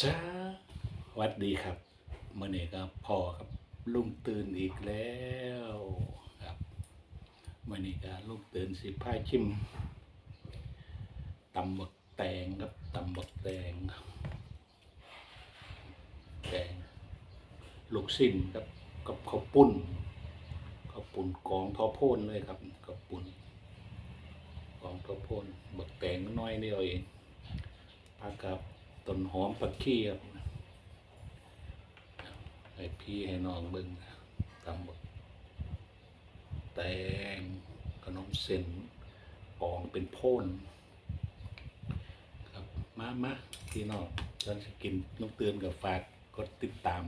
สวัสดีครับเมื่อนี้ก็พอครับลุงตื่นอีกแล้วครับเมื่อนี้ก็ลุงตื่นสิพาชิมตำบักแตงครับตำบักแตงแตงลูกสิ้นครับกับข้าวปุ้นข้าวปุ้นกองทอโพนเลยครับข้าวปุ้นกองทอโพนบักแตงน้อยนี่เอาเองพากับ ต้นหอมผักขี้ครับให้พี่ให้น้องเบิ่งตำบักแตงขนมเส้นปองเป็นโพนครับมามาพี่น้องตอนจะกินลูกเตือนกับฝากกดติดตาม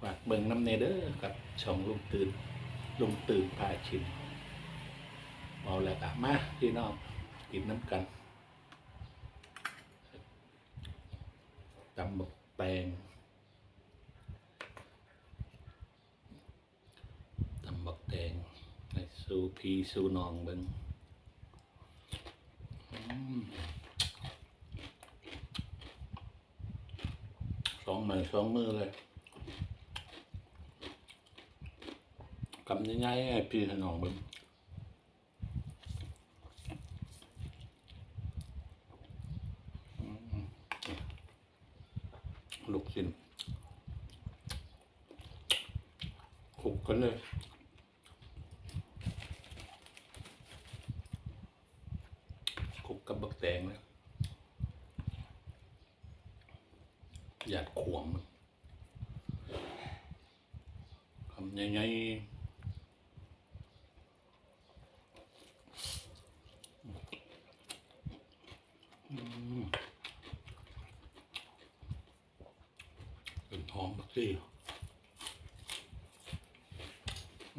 ฝากเบิ่งน้ำเนเด้อกับช่องลุงตื่นลุงตื่นพาชิมเอาแล้วกะมาพี่น้องกินน้ำกัน ตำบักแตงตำบักแตงให้สู้พี่สู้น้องเบิงอืมสองมือสองมือเลยกำยังไงพี่นองเบิงอืม ลูกชิ้นคลุกกันเลยคลุกกับบักแตงนะหยาดขวมมันทำยังไง เป็นห อมบักซี่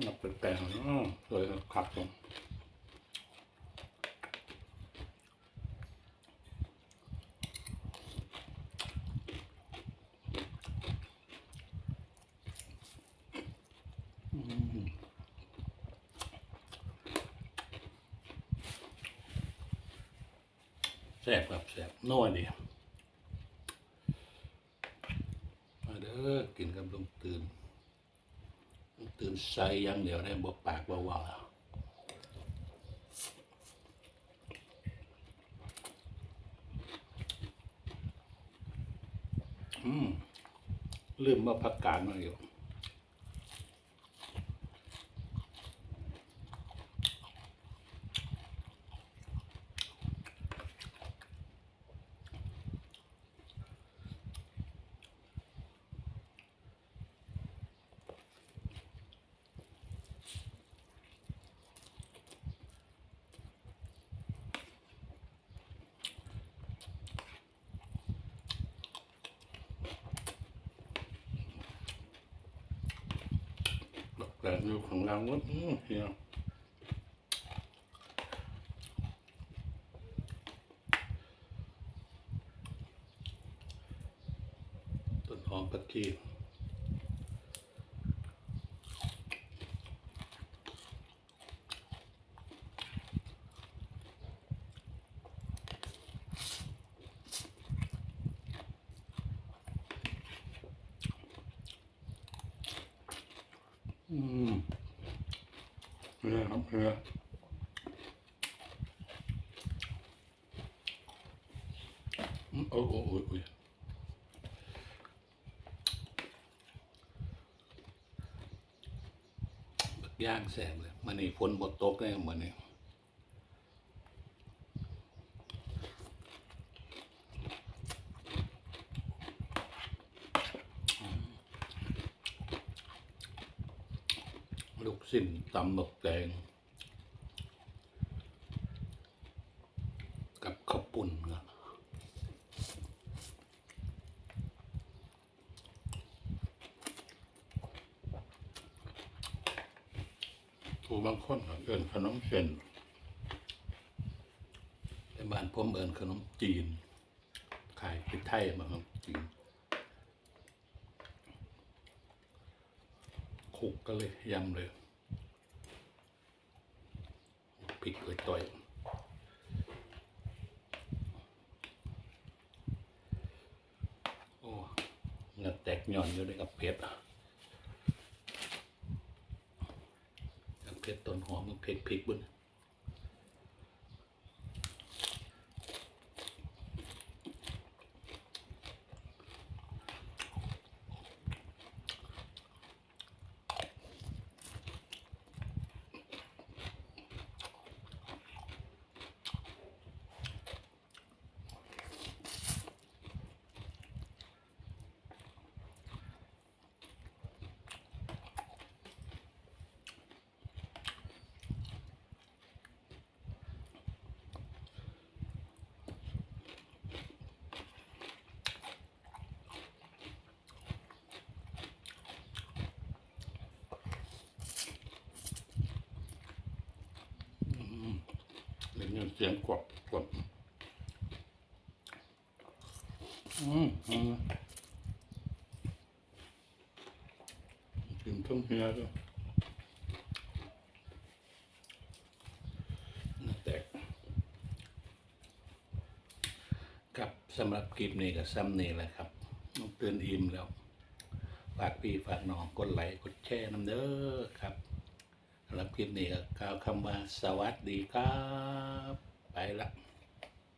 นับเป็นแปลงอ้อเลยขับตรงแซ่บครับแซ่บนัวดี มาเด้ อกินกับลุงตื่นลุงตื่นใส่ยังเดียวได้บ่ปากบ่ว่าอืมลืมมาพักการมาอยู่ แต่อยู่ของเราว่าอืมเฮียต้นหอมผักชี อืมเฮียครับเฮียอือโอ้โอ้โอ้ยย่างแสบเลย มันนี่ฝนบดตกเลยมันนี่ลูก สิ้นตำบักแตงกับข้าวปุ่นครับถูบางคนเอินขนมเส้นแต่บ้านผมเอินขนมจีน ขายเป็นไทยมาครับจีนคุกก็เลยยำเลย ผิดเลยต่อยกหย่อนอยู่ด้วยกับเพชรกับเพชรต้นหอมกับเพชรพริกบุญ สียงกรอบกรอบอืมอืมกินทั้งเฮียด้วยน่าแตกครับสำหรับคลิปนี้ก็ซ้ำนี่แหละครับเตือนอิ่มแล้ว ฝากพี่ฝากน้องกดไลค์กดแชร์น้ำเด้อครับสำหรับคลิปนี้ก็กล่าวคำว่าสวัสดีครับ ไปละ